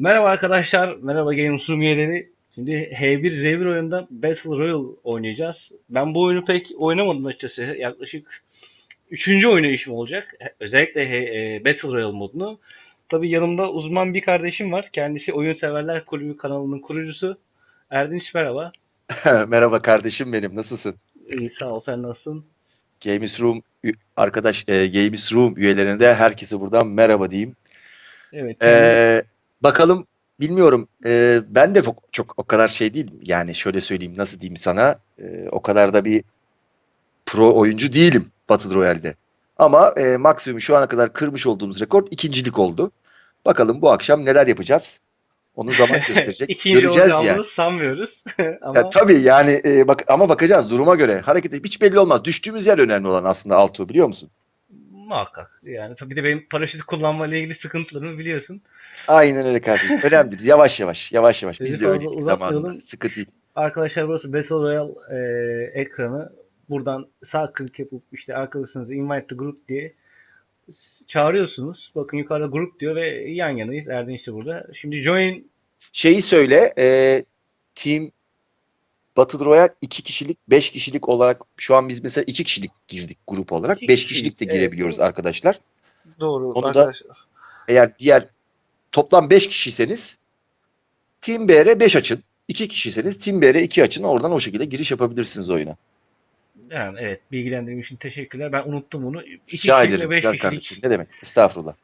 Merhaba arkadaşlar, merhaba Games Room üyeleri. Şimdi H1Z1 oyunda Battle Royale oynayacağız. Ben bu oyunu pek oynamadım açıkçası. Yaklaşık 3. oynayışım olacak. Özellikle e, Battle Royale modunu. Tabii yanımda uzman bir kardeşim var. Kendisi Oyun Severler Kulübü kanalının kurucusu. Erdinç merhaba. Merhaba kardeşim benim. Nasılsın? İyi sağ ol, sen nasılsın? Games Room arkadaş e, Games Room üyelerine de herkese buradan merhaba diyeyim. Evet, Ee, bakalım bilmiyorum. e, ben de çok, çok o kadar şey değilim. Yani şöyle söyleyeyim nasıl diyeyim sana? e, o kadar da bir pro oyuncu değilim Battle Royale'de. Ama e, maksimum şu ana kadar kırmış olduğumuz rekor ikincilik oldu. Bakalım bu akşam neler yapacağız? Onu zaman gösterecek. İkinci Göreceğiz olacağımızı yani. sanmıyoruz. Ama Ya tabii yani e, bak ama bakacağız duruma göre. Hareket hiç belli olmaz. Düştüğümüz yer önemli olan aslında Altuğ biliyor musun? Muhakkak. Yani tabii de benim paraşüt kullanma ile ilgili sıkıntılarımı biliyorsun. Aynen öyle kardeşim. Önemlidir. Yavaş yavaş. Yavaş yavaş. Biz de öyleydik zamanında. Sıkı değil. Arkadaşlar burası Battle Royale e, ekranı. Buradan sağ klik yapıp işte arkadaşınızı invite to group diye çağırıyorsunuz. Bakın yukarıda grup diyor ve yan yanayız. Erdinç de burada. Şimdi join Şeyi söyle. E, team Battle Royale 2 kişilik, 5 kişilik olarak şu an biz mesela 2 kişilik girdik grup olarak. İki 5 kişilik, kişilik de evet. girebiliyoruz arkadaşlar. doğru Onu da- arkadaşlar. Eğer diğer toplam 5 kişiyseniz Team BR 5 açın. 2 kişiyseniz Team BR 2 açın. Oradan o şekilde giriş yapabilirsiniz oyuna. Yani evet bilgilendirme için teşekkürler. Ben unuttum bunu. 2 Rica ederim 5 güzel kişilik kardeşim. Ne demek? Estağfurullah.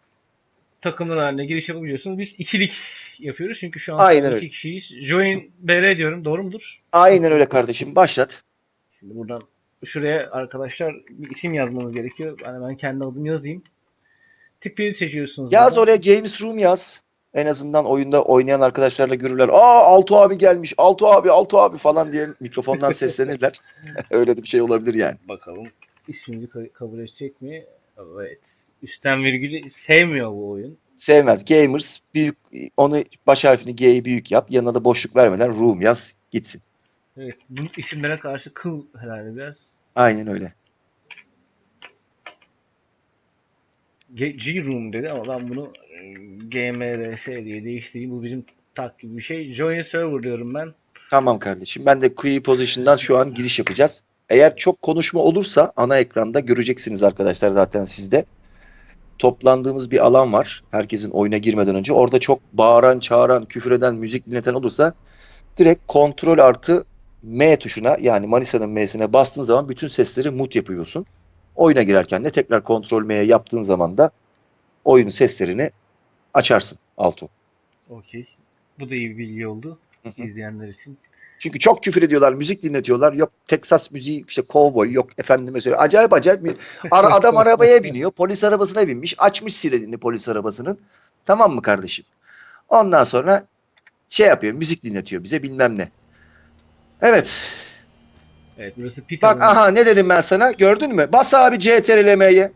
Takımlar haline giriş yapabiliyorsunuz. Biz ikilik yapıyoruz çünkü şu an Aynen sadece öyle. iki kişiyiz. Join BR diyorum. Doğru mudur? Aynen öyle kardeşim. Başlat. Şimdi buradan şuraya arkadaşlar bir isim yazmanız gerekiyor. Ben hemen kendi adımı yazayım. Tipi seçiyorsunuz. Yaz buradan. oraya Games Room yaz. En azından oyunda oynayan arkadaşlarla görürler. Aa Altu abi gelmiş. Altu abi, Altu abi falan diye mikrofondan seslenirler. Öyle de bir şey olabilir yani. Bakalım ismini ka- kabul edecek mi? Evet. Üstten virgülü sevmiyor bu oyun. Sevmez. Gamers büyük onu baş harfini G'yi büyük yap. Yanına da boşluk vermeden room yaz gitsin. Evet. Bu isimlere karşı kıl herhalde biraz. Aynen öyle. G, G Room dedi ama ben bunu e, GMRS diye değiştireyim. Bu bizim tak gibi bir şey. Join server diyorum ben. Tamam kardeşim. Ben de Queue Position'dan şu an giriş yapacağız. Eğer çok konuşma olursa ana ekranda göreceksiniz arkadaşlar zaten sizde. Toplandığımız bir alan var. Herkesin oyuna girmeden önce. Orada çok bağıran, çağıran, küfür eden, müzik dinleten olursa direkt kontrol artı M tuşuna yani Manisa'nın M'sine bastığın zaman bütün sesleri mute yapıyorsun. Oyuna girerken de tekrar kontrol M'ye yaptığın zaman da oyunun seslerini açarsın Altu. Okey. Bu da iyi bir bilgi oldu izleyenler için. Çünkü çok küfür ediyorlar, müzik dinletiyorlar. Yok Texas müziği, işte kovboy, yok efendime söyle. Acayip acayip bir Ara- adam arabaya biniyor, polis arabasına binmiş, açmış sirenini polis arabasının. Tamam mı kardeşim? Ondan sonra şey yapıyor, müzik dinletiyor bize bilmem ne. Evet. Evet burası Peter. Bak aha ne dedim ben sana? Gördün mü? Bas abi CTRL'ye.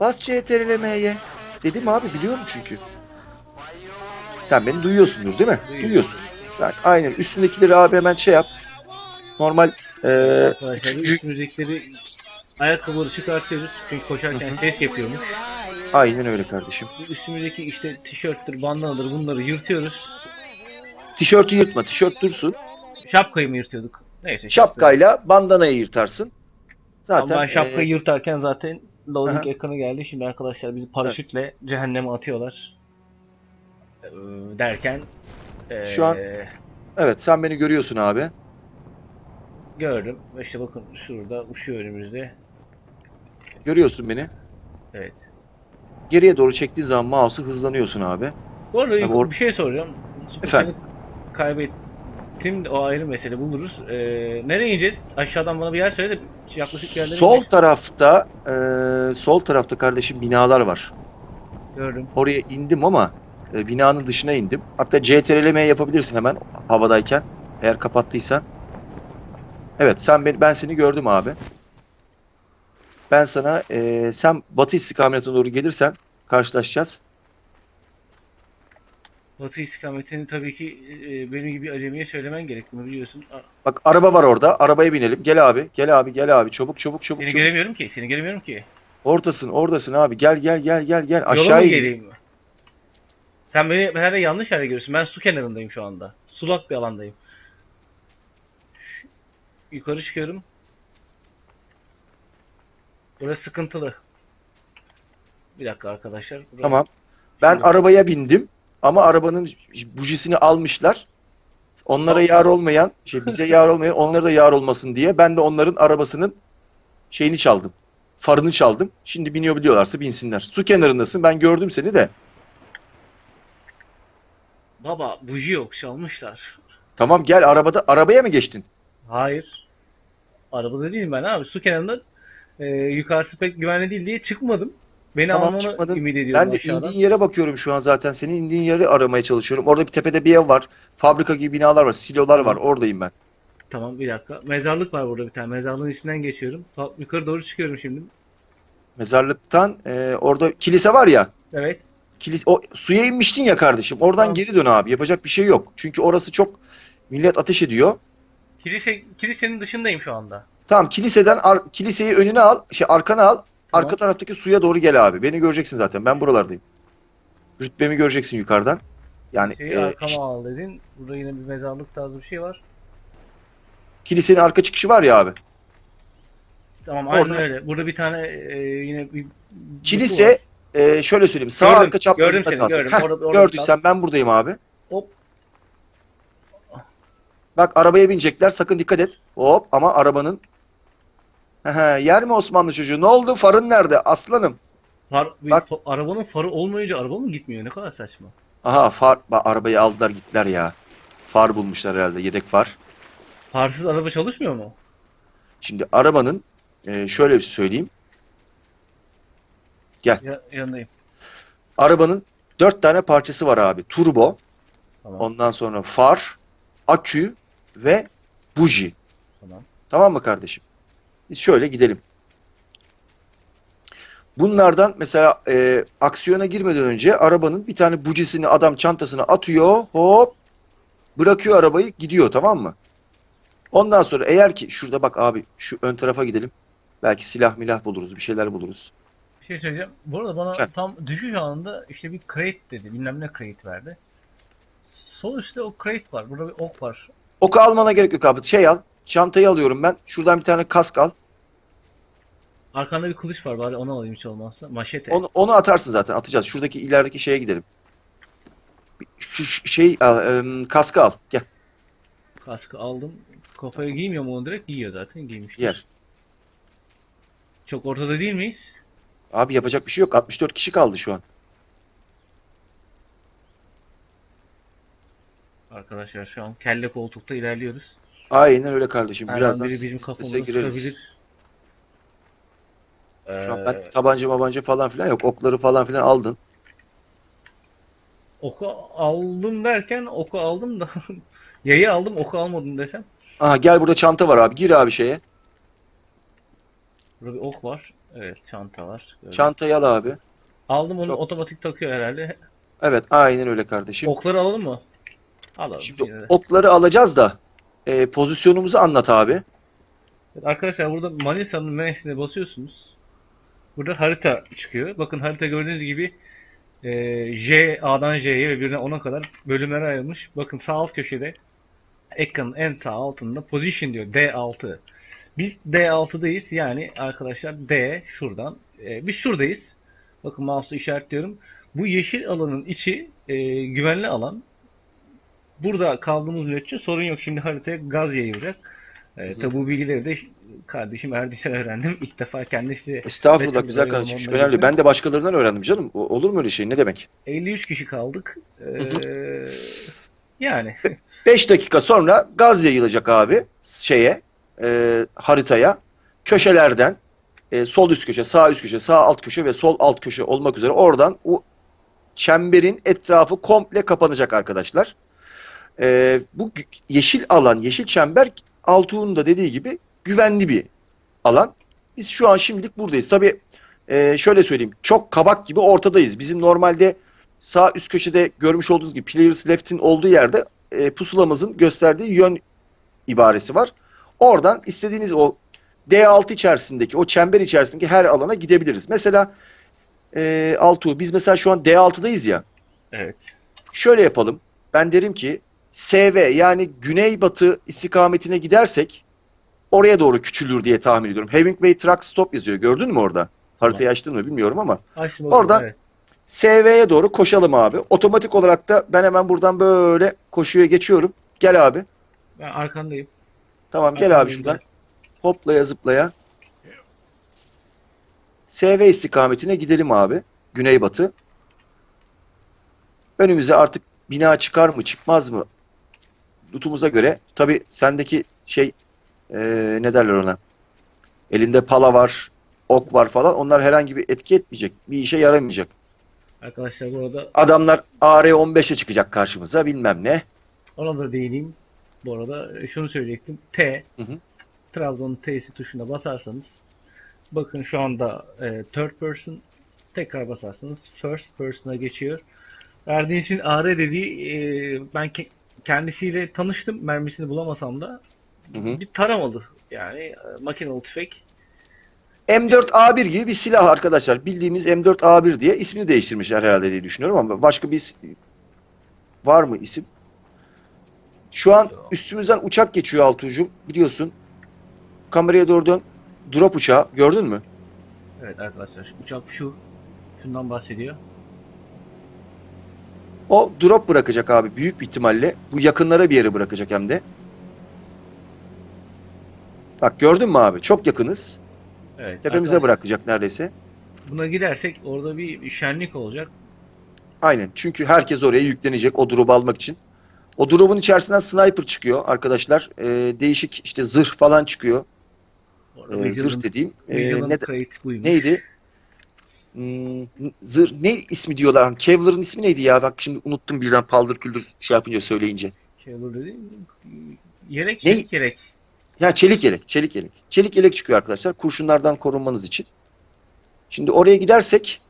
Bas CTRL'ye. Dedim abi biliyorum çünkü. Sen beni duyuyorsundur değil mi? Duyuyorum. Duyuyorsun. Bak aynen üstündekileri abi hemen şey yap. Normal Arkadaşlar üçüncü- müzikleri ayakkabıları çıkartıyoruz. Çünkü koşarken Hı hı. ses yapıyormuş. aynen öyle kardeşim. Üstümüzdeki işte tişörttür, bandanadır bunları yırtıyoruz. Tişörtü yırtma, tişört dursun. Şapkayı mı yırtıyorduk? Neyse. Şapkayla bandanayı yırtarsın. Zaten Zaten ben şapkayı eee, yırtarken zaten loading Aha. ekranı geldi. Şimdi arkadaşlar bizi paraşütle cehenneme atıyorlar. Ee, derken ee, Şu an- evet sen beni görüyorsun abi. gördüm. İşte bakın şurada uçuyor önümüzde. Görüyorsun beni. Evet. Geriye doğru çektiğin zaman mouse'u hızlanıyorsun abi. Bu arada Abi or- bir şey soracağım. Efendim? seni kaybettim. O ayrı mesele buluruz. Ee, nereye ineceğiz? Aşağıdan bana bir yer söyle de yaklaşık yerlere Sol ineceğiz. tarafta eee, sol tarafta kardeşim binalar var. Gördüm. Oraya indim ama e, binanın dışına indim. Hatta CTRLM yapabilirsin hemen havadayken eğer kapattıysan. Evet sen ben, ben seni gördüm abi. Ben sana e, sen batı istikametine doğru gelirsen karşılaşacağız. Batı istikametini tabii ki e, benim gibi acemiye söylemen gerekmiyor biliyorsun. A- Bak araba var orada. Arabaya binelim. Gel abi. Gel abi. Gel abi. Çabuk çabuk çabuk Seni çabuk. göremiyorum ki. Seni göremiyorum ki. Oradasın. Oradasın abi. Gel gel gel gel gel. Aşağı in. geleyim? Sen beni herhalde yanlış yerde görüyorsun. Ben su kenarındayım şu anda. Sulak bir alandayım. Şu- Yukarı çıkıyorum. Burası sıkıntılı. Bir dakika arkadaşlar. Burası- Tamam. Ben Şurada. arabaya bindim ama arabanın bujisini almışlar. Onlara yar olmayan, şey bize yar olmayan, onlara da yar olmasın diye ben de onların arabasının şeyini çaldım. Farını çaldım. Şimdi biniyor biliyorlarsa binsinler. Su kenarındasın. Ben gördüm seni de. Baba buji yok çalmışlar. Tamam gel arabada arabaya mı geçtin? Hayır. Arabada değilim ben abi. Su kenarında e, yukarısı pek güvenli değil diye çıkmadım. Beni Tamam, almanı çıkmadın. ümit ediyorum Ben de aşağıdan. indiğin yere bakıyorum şu an zaten. Senin indiğin yeri aramaya çalışıyorum. Orada bir tepede bir ev var. Fabrika gibi binalar var. Silolar var. Oradayım ben. Tamam bir dakika. Mezarlık var burada bir tane. Mezarlığın içinden geçiyorum. Fa- Yukarı doğru çıkıyorum şimdi. Mezarlıktan e, orada kilise var ya. Evet. Kilise, o suya inmiştin ya kardeşim. Oradan Tamam. geri dön abi. Yapacak bir şey yok. Çünkü orası çok millet ateş ediyor. Kilise, kilisenin dışındayım şu anda. Tamam kiliseden ar- kiliseyi önüne al, şey arkana al. Tamam. Arka taraftaki suya doğru gel abi. Beni göreceksin zaten. Ben buralardayım. Rütbemi göreceksin yukarıdan. Yani Şeyi e, arkama işte al dedin. Burada yine bir mezarlık tarzı bir şey var. kilisenin arka çıkışı var ya abi. Tamam aynen Orada- öyle. Burada bir tane e, yine bir Kilise. E, şöyle söyleyeyim. Sağ Gördüm, arka çaprazında kalsın. gördüm. Heh, Orada- orada gördüysen ben buradayım abi. Hop. Bak arabaya binecekler. Sakın dikkat et. Hop ama arabanın yer mi Osmanlı çocuğu? Ne oldu? Farın nerede? Aslanım. Far, Bak. fa- arabanın farı olmayınca araba mı gitmiyor? Ne kadar saçma. Aha far. Bak, arabayı aldılar gittiler ya. Far bulmuşlar herhalde. Yedek far. Farsız araba çalışmıyor mu? Şimdi arabanın e, şöyle bir söyleyeyim. Ya, yanındayım. Arabanın dört tane parçası var abi. Turbo, Tamam. ondan sonra far, akü ve buji. Tamam. Tamam mı kardeşim? Biz şöyle gidelim. Bunlardan mesela e, aksiyona girmeden önce arabanın bir tane bujisini adam çantasına atıyor. Hop. Bırakıyor arabayı gidiyor tamam mı? Ondan sonra eğer ki şurada bak abi şu ön tarafa gidelim. Belki silah milah buluruz bir şeyler buluruz. Bir şey söyleyeceğim. Bu arada bana Lütfen. tam düşüş anında işte bir crate dedi. Bilmem ne crate verdi. Sol üstte o crate var. Burada bir ok var. Oku almana gerek yok abi. Şey al. Çantayı alıyorum ben. Şuradan bir tane kask al. Arkanda bir kılıç var bari onu alayım hiç olmazsa. Maşete. Onu, onu atarsın zaten. Atacağız. Şuradaki ilerideki şeye gidelim. Şu, şu şey al, em, kaskı al. Gel. Kaskı aldım. Kafaya giymiyor mu onu direkt? Giyiyor zaten. Giymiştir. Yer. Çok ortada değil miyiz? Abi yapacak bir şey yok. 64 kişi kaldı şu an. Arkadaşlar şu an kelle koltukta ilerliyoruz. Aynen öyle kardeşim. Her an Birazdan biri bizim sese gireriz. Şu an Ee, ben tabanca mabanca falan filan yok. Okları falan filan aldın. oku aldım derken oku aldım da yayı aldım oku almadım desem. Aha gel burada çanta var abi. Gir abi şeye. Burada bir ok var. Evet çanta var. Gördüm. Çantayı al abi. Aldım onu Çok- otomatik takıyor herhalde. Evet aynen öyle kardeşim. Okları alalım mı? Alalım. Şimdi yine de. okları alacağız da e, pozisyonumuzu anlat abi. Evet, Arkadaşlar burada Manisa'nın M'sine basıyorsunuz. Burada harita çıkıyor. Bakın harita gördüğünüz gibi e, J, A'dan J'ye ve birden 10'a kadar bölümlere ayrılmış. Bakın sağ alt köşede ekranın en sağ altında position diyor D6. Biz D6'dayız. Yani arkadaşlar D şuradan. E, biz şuradayız. Bakın mouse'u işaretliyorum. Bu yeşil alanın içi e, güvenli alan. Burada kaldığımız müddetçe sorun yok. Şimdi haritaya gaz yayılacak. E, tabi bu bilgileri de kardeşim Erdinç'ten öğrendim. İlk defa kendisi Estağfurullah güzel kardeşim. Onunla önemli. Ben de başkalarından öğrendim canım. O- Olur mu öyle şey? Ne demek? 53 kişi kaldık. E, hı. yani 5 dakika sonra gaz yayılacak abi şeye e, haritaya köşelerden e, sol üst köşe, sağ üst köşe, sağ alt köşe ve sol alt köşe olmak üzere oradan o çemberin etrafı komple kapanacak arkadaşlar. E, bu yeşil alan, yeşil çember Altuğ'un da dediği gibi güvenli bir alan. Biz şu an şimdilik buradayız. Tabii e, şöyle söyleyeyim. Çok kabak gibi ortadayız. Bizim normalde sağ üst köşede görmüş olduğunuz gibi players left'in olduğu yerde e, pusulamızın gösterdiği yön ibaresi var. Oradan istediğiniz o D6 içerisindeki, o çember içerisindeki her alana gidebiliriz. Mesela e, Altuğ, biz mesela şu an D6'dayız ya. evet. şöyle yapalım. Ben derim ki SV yani güneybatı istikametine gidersek oraya doğru küçülür diye tahmin ediyorum. Hemingway Truck Stop yazıyor. Gördün mü orada? Haritayı açtın mı bilmiyorum ama. Açtım Oradan- evet. SV'ye doğru koşalım abi. Otomatik olarak da ben hemen buradan böyle koşuya geçiyorum. Gel abi. Ben arkandayım. Tamam gel abi şuradan. Hoplaya zıplaya. SV istikametine gidelim abi. Güneybatı. Önümüze artık bina çıkar mı çıkmaz mı? Lutumuza göre. Tabi sendeki şey eee ne derler ona? Elinde pala var, ok var falan. Onlar herhangi bir etki etmeyecek. Bir işe yaramayacak. Arkadaşlar burada Adamlar AR-15'e çıkacak karşımıza bilmem ne. ona da değineyim. Bu arada e, şunu söyleyecektim. T. Hı hı. Trabzon'un T'si tuşuna basarsanız bakın şu anda e, third person tekrar basarsanız first person'a geçiyor. Erdinç'in AR dediği e, ben ke- kendisiyle tanıştım. Mermisini bulamasam da Hı hı. bir taramalı. Yani e, makinalı tüfek. M4A1 gibi bir silah arkadaşlar. Bildiğimiz M4A1 diye ismini değiştirmişler herhalde diye düşünüyorum ama başka bir var mı isim? Şu an üstümüzden uçak geçiyor Altuğ'cum biliyorsun. Kameraya doğru dön. Drop uçağı gördün mü? Evet arkadaşlar uçak şu. Şundan bahsediyor. O drop bırakacak abi büyük bir ihtimalle. Bu yakınlara bir yere bırakacak hem de. Bak gördün mü abi? Çok yakınız. Evet. Tepemize arkadaşlar, bırakacak neredeyse. Buna gidersek orada bir şenlik olacak. Aynen. Çünkü herkes oraya yüklenecek o drop'u almak için. O drop'un içerisinden sniper çıkıyor arkadaşlar. Ee, değişik işte zırh falan çıkıyor. Vigilant- zırh dediğim. Vigilant ne, neydi? Hmm, zırh ne ismi diyorlar? Kevlar'ın ismi neydi ya? Bak şimdi unuttum birden paldır küldür şey yapınca söyleyince. Olur dedi. Yelek, çelik yelek. Ya çelik yelek, çelik yelek. Çelik yelek çıkıyor arkadaşlar kurşunlardan korunmanız için. Şimdi oraya gidersek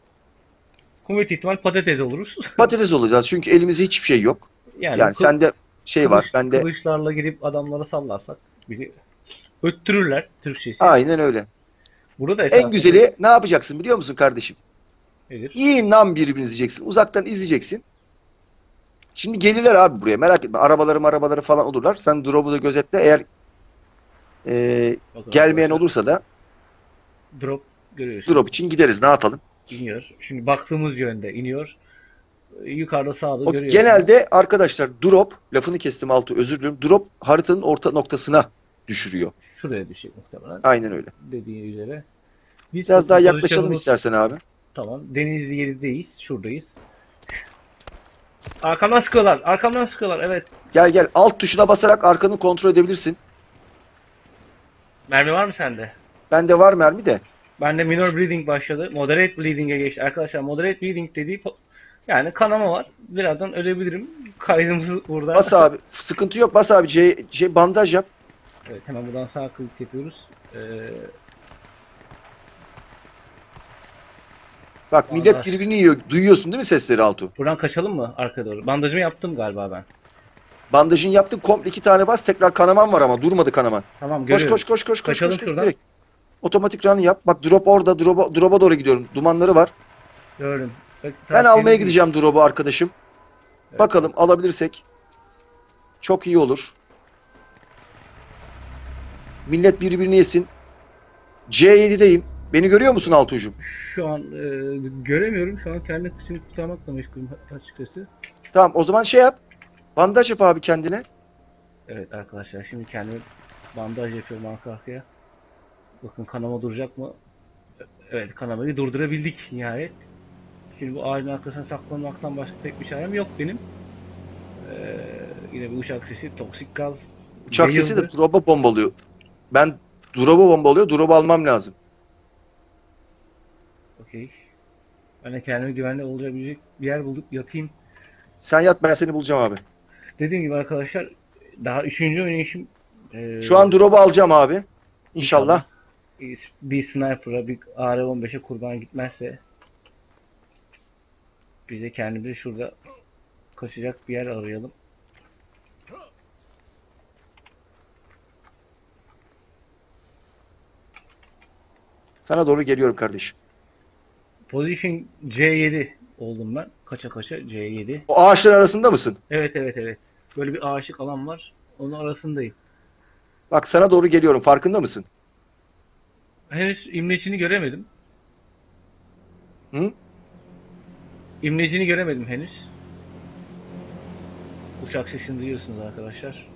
Kuvvet ihtimal patates oluruz. patates olacağız çünkü elimizde hiçbir şey yok. Yani, Yani kı- sende şey var, kılıç- bende Kılıçlarla girip adamlara sallarsak bizi öttürürler Türkçesi. aynen öyle. Burada En güzeli ne yapacaksın biliyor musun kardeşim? nedir? İyi nam birbirinizi izleyeceksin. Uzaktan izleyeceksin. Şimdi gelirler abi buraya. Merak etme. Arabaları arabaları falan olurlar. Sen drop'u da gözetle. Eğer e, Bakın gelmeyen arkadaşlar, olursa da Drop görüyorsun. drop için gideriz. Ne yapalım? iniyor. Şimdi baktığımız yönde iniyor. Yukarıda sağda O görüyorsun. genelde arkadaşlar drop lafını kestim altı özür diliyorum. Drop haritanın orta noktasına düşürüyor. Şuraya düşecek muhtemelen. Aynen öyle. Dediğin üzere. Biz Biraz daha yaklaşalım istersen abi. Tamam. Denizli yerideyiz. Şuradayız. Arkamdan sıkıyorlar. Arkamdan sıkıyorlar. Evet. Gel gel alt tuşuna basarak arkanı kontrol edebilirsin. Mermi var mı sende? Bende var mermi de. Bende minor bleeding başladı. Moderate bleeding'e geçti. Arkadaşlar moderate bleeding dediği yani kanama var. Birazdan ölebilirim. Kaydımızı burada. Bas abi. Sıkıntı yok. Bas abi. C, C bandaj yap. Evet hemen buradan sağ klik yapıyoruz. Ee, Bak millet Bandaj. birbirini yiyor. Duyuyorsun değil mi sesleri Altu? buradan kaçalım mı arkaya doğru? Bandajımı yaptım galiba ben. Bandajın yaptın komple iki tane bas. Tekrar kanaman var ama durmadı kanaman. Tamam Koş görüyorum. koş koş koş koş Kaçalım koş, koş şuradan. direkt. Otomatik run yap. Bak drop orada. Drop'a drop'a doğru gidiyorum. Dumanları var. Gördüm. Bak, Ben almaya gideceğim drop'u arkadaşım. Evet. Bakalım alabilirsek. Çok iyi olur. Millet birbirini yesin. C7'deyim. Beni görüyor musun Altuğ'cum? Şu an e, göremiyorum. Şu an kendi kısmını kurtarmakla meşgulüm açıkçası. Tamam o zaman şey yap. Bandaj yap abi kendine. Evet arkadaşlar şimdi kendime bandaj yapıyorum arka arkaya. Bakın kanama duracak mı? Evet kanamayı durdurabildik nihayet. Şimdi bu ağacın arkasına saklanmaktan başka pek bir çarem yok benim. Ee, yine bir uçak sesi, toksik gaz. Uçak sesi de drop'a bombalıyor. Ben drop'a bombalıyor. Drop'u almam lazım. Okey. Ben de kendime güvenli olabilecek bir yer bulup yatayım. Sen yat ben seni bulacağım abi. Dediğim gibi arkadaşlar daha üçüncü oynayışım. Ee, Şu an drop'u alacağım abi. İnşallah. bir sniper'a bir AR-15'e kurban gitmezse bize kendimizi şurada kaçacak bir yer arayalım. Sana doğru geliyorum kardeşim. Position C7 oldum ben. Kaça kaça C7. O ağaçların arasında mısın? Evet evet evet. Böyle bir ağaçlık alan var. Onun arasındayım. Bak sana doğru geliyorum. Farkında mısın? Henüz imlecini göremedim. Hı? İmlecini göremedim henüz. Uçak sesini duyuyorsunuz arkadaşlar.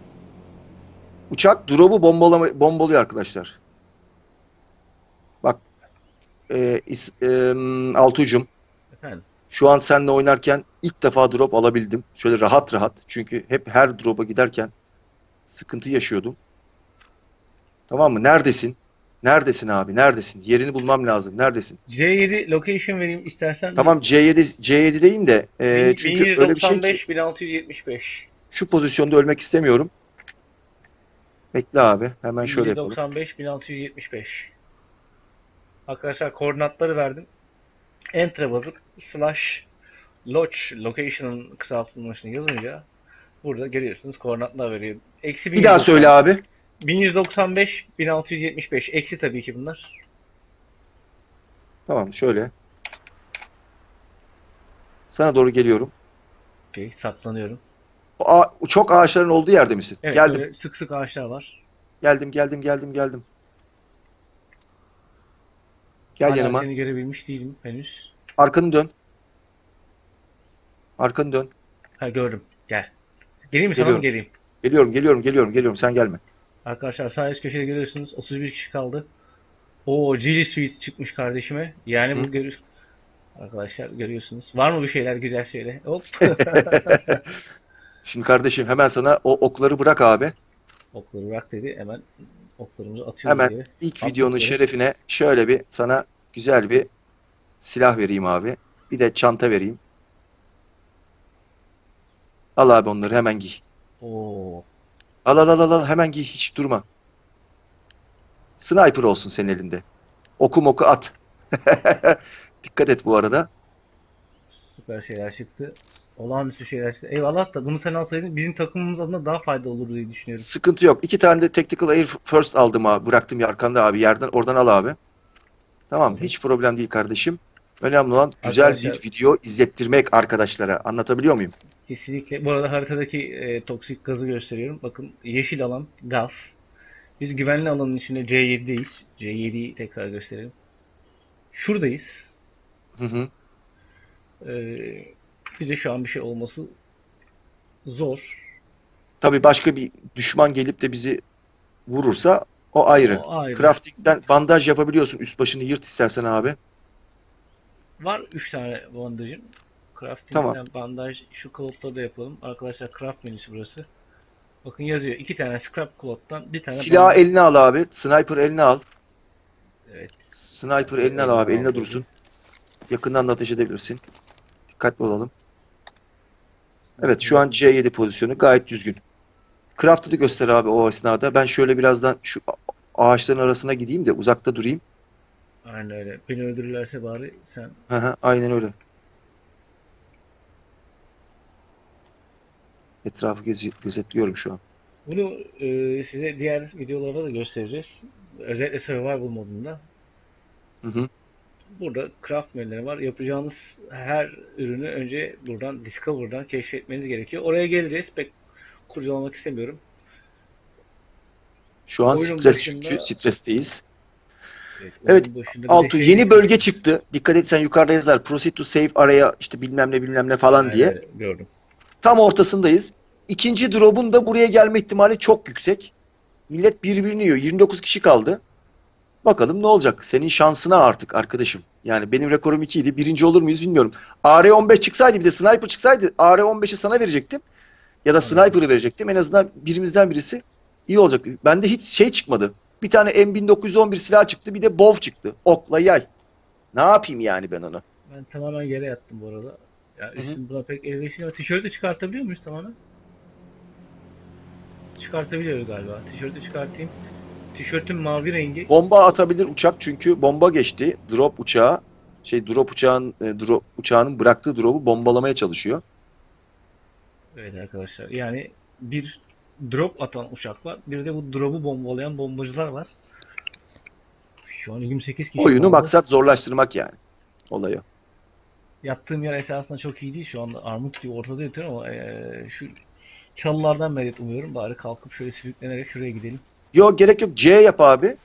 Uçak drop'u bombalama, bombalıyor arkadaşlar. Bak e, is, e, Altuğ'cum Efendim. şu an seninle oynarken ilk defa drop alabildim. Şöyle rahat rahat. Çünkü hep her drop'a giderken sıkıntı yaşıyordum. Tamam mı? Neredesin? Neredesin abi? Neredesin? Yerini bulmam lazım. Neredesin? C7 location vereyim istersen. Tamam C7 C7'deyim de e, Bin- çünkü öyle bir şey ki 1195 1675. şu pozisyonda ölmek istemiyorum. Bekle abi. Hemen şöyle yapalım. 1195 1675. Arkadaşlar koordinatları verdim. Enter'a basıp slash lodge location'ın kısaltılmasını yazınca burada görüyorsunuz koordinatlar veriyor. Eksi Bir daha söyle abi. 1195 1675. Eksi tabii ki bunlar. Tamam şöyle. Sana doğru geliyorum. Okey saklanıyorum. O ağa- çok ağaçların olduğu yerde misin? Evet geldim. böyle sık sık ağaçlar var. Geldim, geldim, geldim, geldim. Gel Hala yanıma. seni görebilmiş değilim henüz. Arkanı dön. Arkanı dön. Ha gördüm. Gel. Geleyim mi sana mı Geliyorum. geleyim? Geliyorum, geliyorum, geliyorum, geliyorum. Sen gelme. Arkadaşlar sağ üst köşede görüyorsunuz 31 kişi kaldı. Oo G Suite çıkmış kardeşime. Yani bu görür. Arkadaşlar görüyorsunuz. Var mı bir şeyler güzel şeyler? Hop. Şimdi kardeşim hemen sana o okları bırak abi. Okları bırak dedi. Hemen oklarımızı atıyoruz Hemen. diye. İlk At videonun okları. şerefine şöyle bir sana güzel bir silah vereyim abi. Bir de çanta vereyim. Al abi onları hemen giy. Oo. Al al al al, al hemen giy hiç durma. Sniper olsun senin elinde. Oku moku at. Dikkat et bu arada. Süper şeyler çıktı. Olağanüstü şeyler çıktı. Eyvallah da bunu sen alsaydın bizim takımımız adına daha faydalı olur diye düşünüyorum. Sıkıntı yok. İki tane de Tactical Air First aldım abi. Bıraktım ya arkanda abi. Yerden oradan al abi. Tamam. Hiç problem değil kardeşim. Önemli olan güzel Arkadaşlar- bir video izlettirmek arkadaşlara. Anlatabiliyor muyum? Kesinlikle. Bu arada haritadaki e, toksik gazı gösteriyorum. Bakın yeşil alan gaz. Biz güvenli alanın içinde C7'deyiz. C7'yi tekrar gösterelim. Şuradayız. Hı hı. Ee, bize şu an bir şey olması zor. Tabii başka bir düşman gelip de bizi vurursa o ayrı. O ayrı. Crafting'den bandaj yapabiliyorsun. Üst başını yırt istersen abi. Var 3 tane bandajım. Crafting'den Tamam. bandaj şu cloth'ları da yapalım. Arkadaşlar craft menüsü burası. Bakın yazıyor. 2 tane scrap cloth'tan bir tane Silahı bandaj. eline al abi. Sniper eline al. Evet. Sniper eline al abi. Eline dursun. Yakından da ateş edebilirsin. Dikkatli olalım. Evet şu an C7 pozisyonu gayet düzgün. Craft'ı da göster abi o esnada. Ben şöyle birazdan şu ağaçların arasına gideyim de uzakta durayım. Aynen öyle. Beni öldürürlerse bari sen Hı hı, aynen öyle. Etrafı gezi- gözetliyorum şu an. Bunu e, size diğer videolarda da göstereceğiz. Özellikle survival modunda. Hı hı. Burada craft menüleri var. Yapacağınız her ürünü önce buradan Discover'dan keşfetmeniz gerekiyor. Oraya geleceğiz. Pek kurcalamak istemiyorum. Şu an Oyunun stres başında- çünkü stresteyiz. Evet. Evet, Altu şey- yeni bölge çıktı. Dikkat et sen yukarıda yazar. Proceed to save araya işte bilmem ne bilmem ne falan Aynen diye. gördüm. Tam ortasındayız. İkinci drop'un da buraya gelme ihtimali çok yüksek. Millet birbirini yiyor. 29 kişi kaldı. Bakalım ne olacak? Senin şansına artık arkadaşım. Yani benim rekorum 2 idi. Birinci olur muyuz bilmiyorum. AR-15 çıksaydı bir de sniper çıksaydı AR-15'i sana verecektim. Ya da sniper'ı verecektim. En azından birimizden birisi iyi olacaktı. Bende hiç şey çıkmadı. Bir tane M1911 silah çıktı. Bir de BOV çıktı. Okla yay. Ne yapayım yani ben onu? Ben tamamen yere yattım bu arada. Ya üstüm buna pek elverişli ama tişörtü çıkartabiliyor muyuz tamamen? Çıkartabiliyoruz galiba. Tişörtü çıkartayım. Tişörtün mavi rengi. Bomba atabilir uçak çünkü bomba geçti. Drop uçağı şey drop uçağın e, drop uçağının bıraktığı drop'u bombalamaya çalışıyor. Evet arkadaşlar. Yani bir drop atan uçak var. Bir de bu drop'u bombalayan bombacılar var. Şu an 28 kişi Oyunu kaldı. maksat zorlaştırmak yani. Olayı. Yattığım yer esasında çok iyi değil. Şu anda armut gibi ortada yatıyorum ama eee, şu çalılardan medet umuyorum. Bari kalkıp şöyle sürüklenerek şuraya gidelim. Yok gerek yok. C yap abi.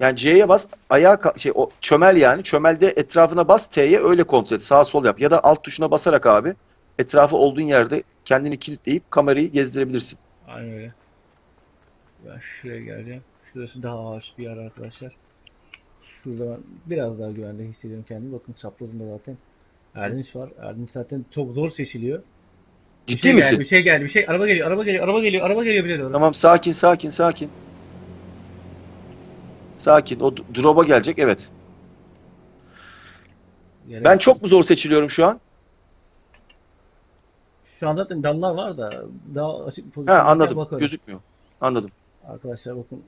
Yani C'ye bas. Ayağa şey o çömel yani. Çömelde etrafına bas T'ye öyle kontrol et. Sağ sol yap. Ya da alt tuşuna basarak abi etrafı olduğun yerde kendini kilitleyip kamerayı gezdirebilirsin. Aynen öyle. Ben şuraya geleceğim. Şurası daha ağaç bir yer arkadaşlar. Şurada ben biraz daha güvende hissediyorum kendimi. Bakın çaprazında zaten Erdinç var. Erdinç zaten çok zor seçiliyor. Bir Ciddi şey misin? Geldi, bir şey geldi. Bir şey araba geliyor. Araba geliyor. Araba geliyor. Araba geliyor bile doğru. Tamam sakin sakin sakin. Sakin. O d- drop'a gelecek evet. Gerek- Ben çok mu zor seçiliyorum şu an? Şu an zaten dallar var da daha açık bir He pozisyonda anladım. bakarım. Gözükmüyor. Anladım. Arkadaşlar bakın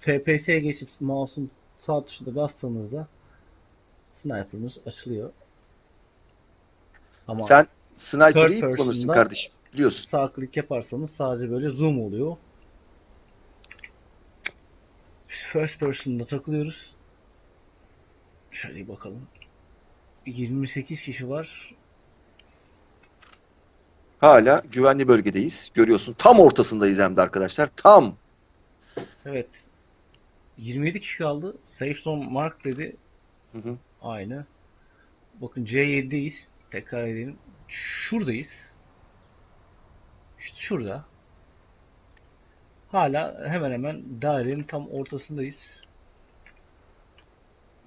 FPS'ye geçip mouse'un sağ tuşuna bastığınızda sniper'ımız açılıyor. Ama Sen sniper'ı iyi kullanırsın kardeşim. Biliyorsun. sağ klik yaparsanız sadece böyle zoom oluyor. First person'da takılıyoruz. Şöyle bir bakalım. 28 kişi var. Hala güvenli bölgedeyiz. Görüyorsun. Tam ortasındayız hem de arkadaşlar. Tam. Evet. 27 kişi kaldı. Safe zone mark dedi. Hı hı. Aynı. Bakın C7'deyiz. Tekrar edelim. Şuradayız. İşte şurada. Hala hemen hemen dairenin tam ortasındayız.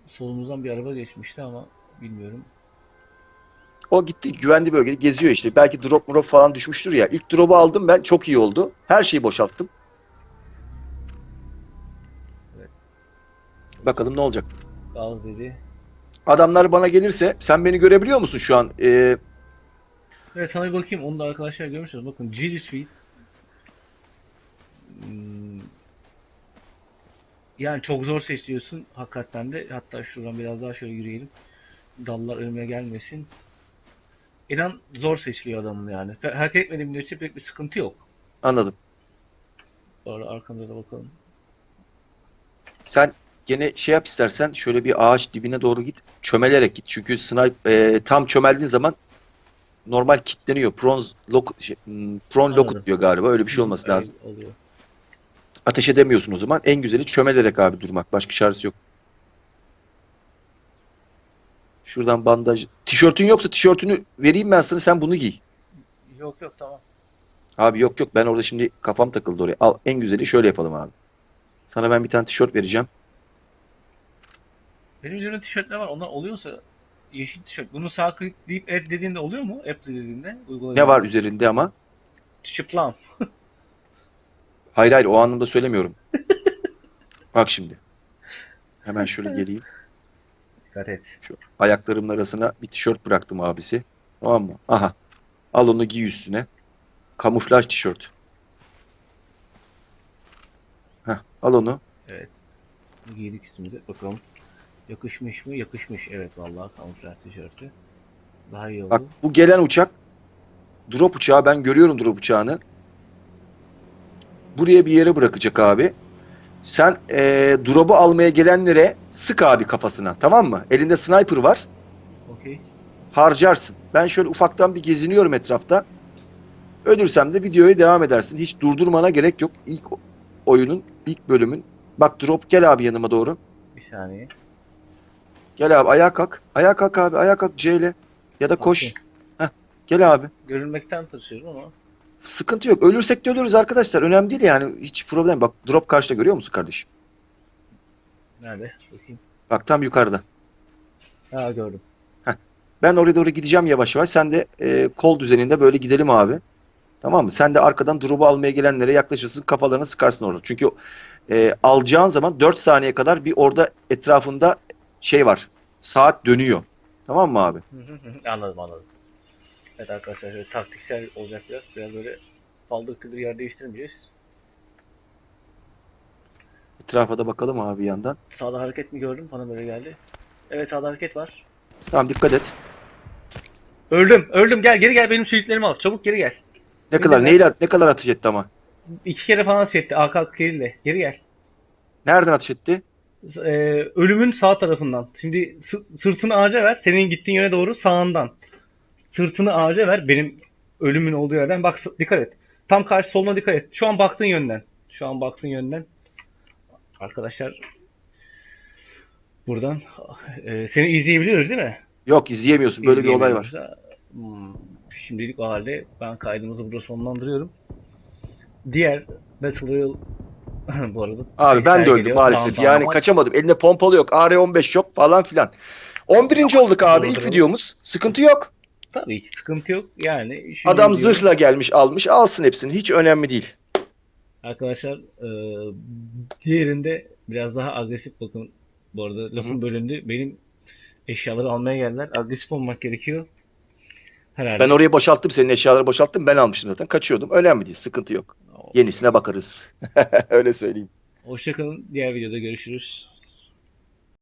Solumuzdan bir araba geçmişti ama bilmiyorum. O gitti güvenli bölgede geziyor işte. Belki drop drop falan düşmüştür ya. İlk drop'u aldım ben. Çok iyi oldu. Her şeyi boşalttım. Bakalım ne olacak. Gaz dedi. Adamlar bana gelirse sen beni görebiliyor musun şu an? Ee, Evet sana bir bakayım. Onu da arkadaşlar görmüşsünüz. Bakın G Suite. Hmm. Yani çok zor seçiyorsun hakikaten de. Hatta şuradan biraz daha şöyle yürüyelim. Dallar önüme gelmesin. İnan zor seçiliyor adamın yani. Hareket etmediğim müddetçe pek bir sıkıntı yok. anladım. Sonra arkamda da bakalım. Sen gene şey yap istersen şöyle bir ağaç dibine doğru git. Çömelerek git. Çünkü snipe e, tam çömeldiğin zaman normal kilitleniyor. Prone lock şey, hmm, prone lock diyor galiba. Öyle bir şey olması lazım. Oluyor. Ateş edemiyorsun o zaman. En güzeli çömelerek abi durmak. Başka çaresi yok. Şuradan bandaj. Tişörtün yoksa tişörtünü vereyim ben sana sen bunu giy. Yok yok tamam. Abi yok yok ben orada şimdi kafam takıldı oraya. Al en güzeli şöyle yapalım abi. Sana ben bir tane tişört vereceğim. Benim üzerimde tişörtler var. Onlar oluyorsa yeşil tişört. Bunu sağ klikleyip add dediğinde oluyor mu? App dediğinde. Uygulayıcı. Ne var üzerinde ama? Çıplam. Hayır hayır o anlamda söylemiyorum. Bak şimdi. Hemen şöyle geleyim. Dikkat et. Şu ayaklarımın arasına bir tişört bıraktım abisi. Tamam mı? Aha. Al onu giy üstüne. Kamuflaj tişört. Heh, al onu. Giydik üstümüze. Bakalım. Yakışmış mı? Yakışmış. Evet vallahi kamuflaj tişörtü. Daha iyi oldu. Bak bu gelen uçak drop uçağı ben görüyorum drop uçağını. Buraya bir yere bırakacak abi. Sen eee drop'u almaya gelenlere sık abi kafasına tamam mı? Elinde sniper var. Okey. Harcarsın. Ben şöyle ufaktan bir geziniyorum etrafta. Ölürsem de videoya devam edersin. Hiç durdurmana gerek yok. İlk oyunun, ilk bölümün. Bak drop gel abi yanıma doğru. Bir saniye. Gel abi ayağa kalk. Ayağa kalk abi. Ayağa kalk C ile. Ya da koş. Okey. Gel abi. Görünmekten tırsıyorum ama. Sıkıntı yok. Ölürsek de ölürüz arkadaşlar. Önemli değil yani. Hiç problem. Bak drop karşıda görüyor musun kardeşim? Nerede? Bakayım. Bak tam yukarıda. Ha gördüm. Ben oraya doğru gideceğim yavaş yavaş. Sen de e, kol düzeninde böyle gidelim abi. Tamam mı? Sen de arkadan drop'u almaya gelenlere yaklaşırsın. Kafalarını sıkarsın orada. Çünkü e, alacağın zaman 4 saniye kadar bir orada etrafında şey var. Saat dönüyor. Tamam mı abi? Anladım anladım. Evet arkadaşlar şöyle taktiksel olacak biraz. Biraz böyle paldır küldür yer değiştirmeyeceğiz. Etrafa da bakalım abi bir yandan. Sağda hareket mi gördüm? Bana böyle geldi. Evet sağda hareket var. Tamam dikkat et. Öldüm. Öldüm. Gel geri gel benim şehitlerimi al. Çabuk geri gel. Ne kadar neyle ne kadar ateş etti ama. İki kere falan ateş etti. AK ile. Geri gel. Nereden ateş etti? E, ölümün sağ tarafından. Şimdi sı- sırtını ağaca ver. Senin gittiğin yöne doğru sağından. Sırtını ağaca ver. Benim ölümün olduğu yerden. Bak dikkat et. Tam karşı soluna dikkat et. Şu an baktığın yönden. Şu an baktığın yönden. Arkadaşlar buradan e, seni izleyebiliyoruz değil mi? Yok izleyemiyorsun. Böyle bir olay var. Hmm, şimdilik o halde ben kaydımızı burada sonlandırıyorum. Diğer Battle Royale bu arada Abi ben de öldüm geliyor. maalesef. Tamam, Yani tamam. kaçamadım. Elinde pompalı yok. AR-15 yok falan filan. 11. olduk abi ilk videomuz. Sıkıntı yok. Tabii ki sıkıntı yok. Yani Adam video- zırhla gelmiş almış. Alsın hepsini. Hiç önemli değil. Arkadaşlar e, diğerinde biraz daha agresif bakın. Bu arada lafım bölündü. Benim eşyaları almaya geldiler. Agresif olmak gerekiyor. Herhalde. Ben orayı boşalttım. Senin eşyaları boşalttım. Ben almıştım zaten. Kaçıyordum. Önemli değil. Sıkıntı yok. Yenisine bakarız. Öyle söyleyeyim. Hoşçakalın. Diğer videoda görüşürüz.